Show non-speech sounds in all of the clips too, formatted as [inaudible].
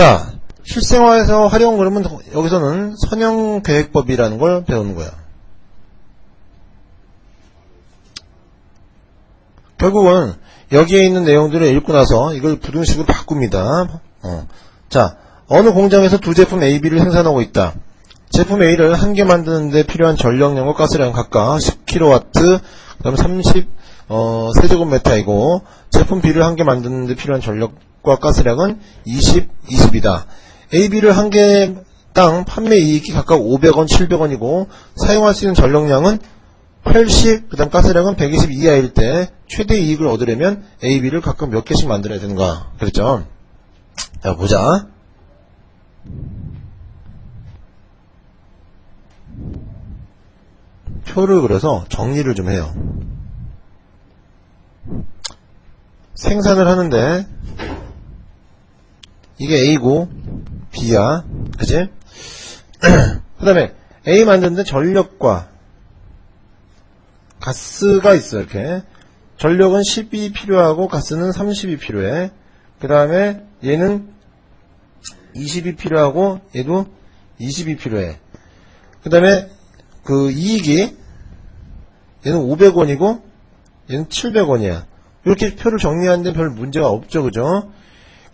자, 실생활에서 활용 그러면 여기서는 선형계획법이라는 걸 배우는 거야. 결국은 여기에 있는 내용들을 읽고 나서 이걸 부등식으로 바꿉니다. 어. 자, 어느 공장에서 두 제품 A, B를 생산하고 있다. 제품 A를 한 개 만드는데 필요한 전력량과 가스량 각각 10kW, 그 다음에 30, 어, 제품 B를 한 개 만드는데 필요한 전력 과 가스량은 20, 20이다. A, B를 한 개당 판매 이익이 각각 500원, 700원이고, 사용할 수 있는 전력량은 80, 그 다음 가스량은 120 이하일 때 최대 이익을 얻으려면 A, B를 각각 몇 개씩 만들어야 되는가. 그랬죠? 자, 보자. 표를 그려서 정리를 좀 해요. 생산을 하는데 이게 A고 B야. 그지? [clears throat] 그 다음에 A 만드는데 전력과 가스가 있어 이렇게. 전력은 10이 필요하고 가스는 30이 필요해. 그 다음에 얘는 20이 필요하고 얘도 20이 필요해. 그 다음에 그 이익이 얘는 500원이고 얘는 700원이야. 이렇게 표를 정리하는데 별 문제가 없죠 그죠?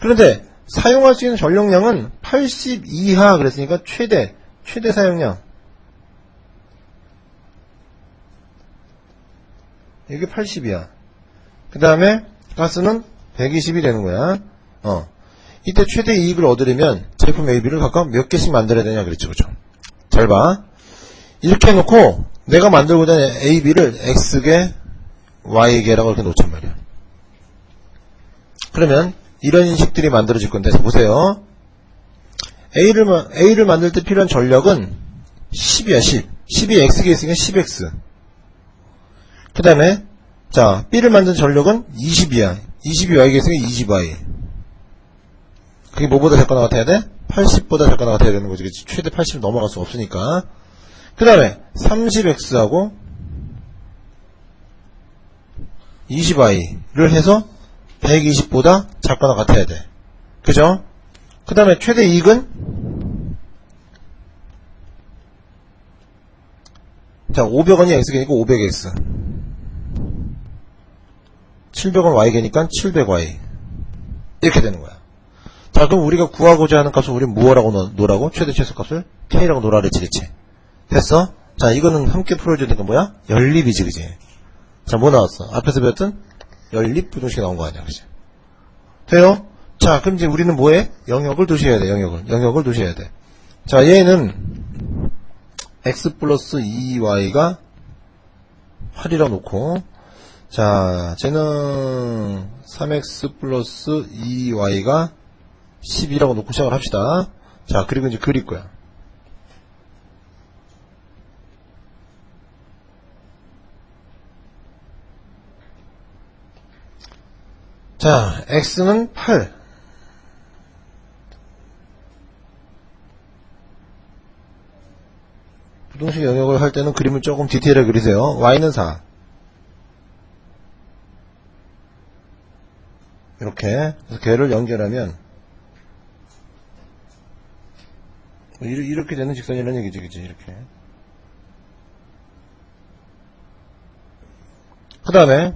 그런데 사용할 수 있는 전력량은 80 이하 그랬으니까 최대 최대 사용량 이게 80이야. 그 다음에 가스는 120이 되는 거야. 어. 이때 최대 이익을 얻으려면 제품 A, B를 각각 몇 개씩 만들어야 되냐 그랬죠. 그죠? 잘 봐. 이렇게 해놓고 내가 만들고자 하는 A, B를 X개, Y개라고 이렇게 놓단 말이야. 그러면 이런 인식들이 만들어질 건데 자, 보세요. A를, 마- A를 만들 때 필요한 전력은 10이야 10. 10이 X개 있으니까 10X. 그 다음에 자 B를 만든 전력은 20이야 20이 Y가 있으니까 20Y 그게 뭐보다 작거나 같아야 돼? 80보다 작거나 같아야 되는 거지 그치? 최대 80 넘어갈 수 없으니까 그 다음에 30X하고 20Y를 해서 120보다 작거나 같아야 돼 그죠? 그 다음에 최대 이익은 자 500원이 X개니까 500X 700원 Y개니까 700Y. 이렇게 되는 거야. 자, 그럼 우리가 구하고자 하는 값을 우리 무엇라고 넣- 놓으라고? 최대 최소값을 K라고 놓으라 그랬지, 그치? 됐어? 자, 이거는 함께 풀어줘야 되는 게 뭐야? 연립이지, 그지? 자, 뭐 나왔어? 앞에서 배웠던 연립 부등식이 나온 거 아니야, 그지? 돼요? 자, 그럼 이제 우리는 뭐해? 영역을 두셔야 돼, 영역을. 영역을 두셔야 돼. 자, 얘는 x 플러스 2y가 8이라고 놓고, 자, 쟤는 3x 플러스 2y가 10이라고 놓고 시작을 합시다. 자, 그리고 이제 그릴 거야. 자, x는 8. 부동식 영역을 할 때는 그림을 조금 디테일하게 그리세요. y는 4. 이렇게 그래서 걔를 연결하면 뭐 이렇게 되는 직선이라는 얘기지 그치 이렇게 그 다음에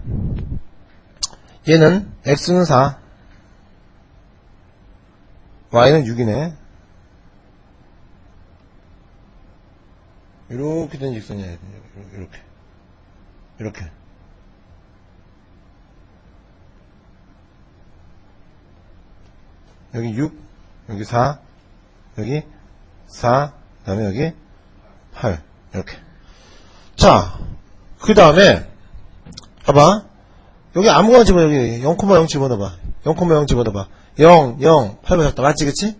얘는 x는 4 y는 6이네 이렇게 된 직선이야 이렇게 이렇게 여기 6, 여기 4, 여기 4, 그 다음에 여기 8. 이렇게. 자, 그 다음에, 봐봐. 여기 아무거나 집어, 여기 0,0 집어넣어봐. 0,0 집어넣어봐. 0, 0, 8보다 작다. 맞지, 그치?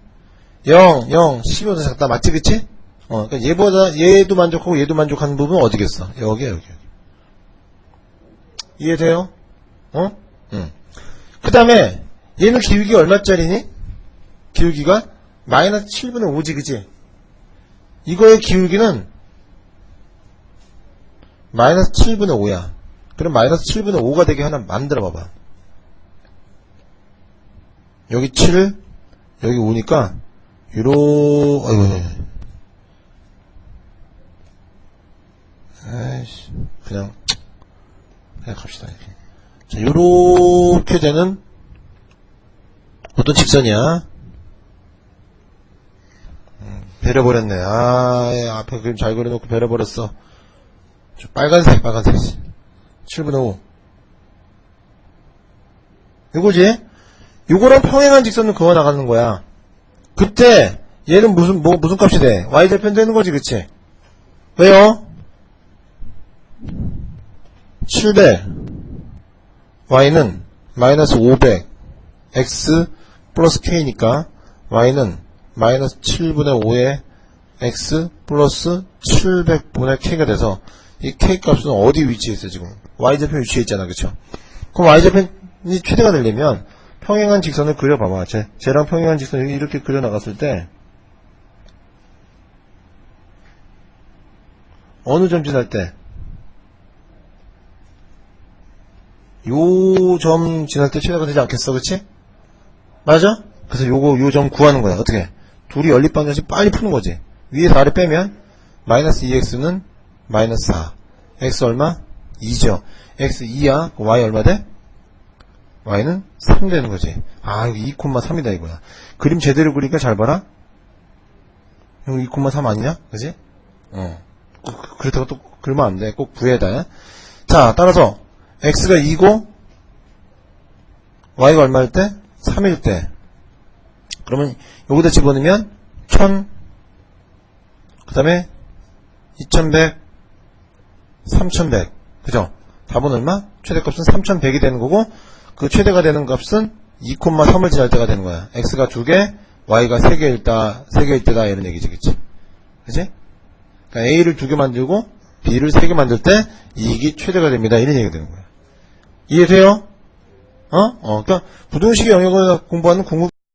0, 0, 12보다 작다. 맞지, 그치? 어, 그러니까 얘보다, 얘도 만족하고 얘도 만족하는 부분은 어디겠어? 여기, 여기. 이해돼요? 어? 응. 그 다음에, 얘는 기울기 얼마짜리니? 기울기가 마이너스 7분의 5지 그지 이거의 기울기는 마이너스 7분의 5야 그럼 마이너스 7분의 5가 되게 하나 만들어 봐봐 여기 7 여기 오니까, 요로, 아이고, 아이씨, 그냥, 그냥 갑시다, 이렇게. 자, 요렇게 되는, 어떤 직선이야? 음, 베려버렸네. 아, 예, 앞에 그림 잘 그려놓고 베려버렸어. 저 빨간색, 빨간색. 7분의 5. 이거지? 요거랑 평행한 직선을 그어 나가는 거야. 그때, 얘는 무슨, 뭐, 무슨 값이 돼? y절편 되는 거지, 그치? 왜요? 700. y는 마이너스 500. x 플러스 k니까, y는 마이너스 7분의 5의 x 플러스 700분의 k가 돼서, 이 k 값은 어디 위치에 있어, 지금? Y절편 위치에 있잖아, 그쵸? 그럼 y절편이 최대가 되려면, 평행한 직선을 그려봐봐. 쟤, 쟤랑 평행한 직선을 이렇게 그려나갔을 때, 어느 점 지날 때? 요 점 지날 때 최대가 되지 않겠어, 그치? 맞아? 그래서 요거, 요 점 구하는 거야. 어떻게? 둘이 연립방정식 빨리 푸는 거지. 위에서 아래 빼면, 마이너스 2x는 마이너스 4. x 얼마? 2죠. x 2야? y 얼마 돼? y는 3 되는 거지. 아, 여기 2,3이다 이거야. 그림 제대로 그리니까 잘 봐라. 이거 2,3 아니냐? 그지? 어. 꼭 그렇다고 또 그러면 안 돼. 꼭 구해다. 자, 따라서 x가 2고 y가 얼마일 때? 3일 때. 그러면 여기다 집어넣으면 1000, 그 다음에 2100, 3100. 그죠? 답은 얼마? 최대값은 3100이 되는 거고 그 최대가 되는 값은 2,3을 지날 때가 되는 거야. x가 2개, y가 3개일 때, 3개일 때다 이런 얘기지, 그치? 그치? 그러니까 a를 2개 만들고 b를 3개 만들 때 이익이 최대가 됩니다. 이런 얘기가 되는 거야. 이해돼요? 어? 어, 그러니까 부동식의 영역을 공부하는 공부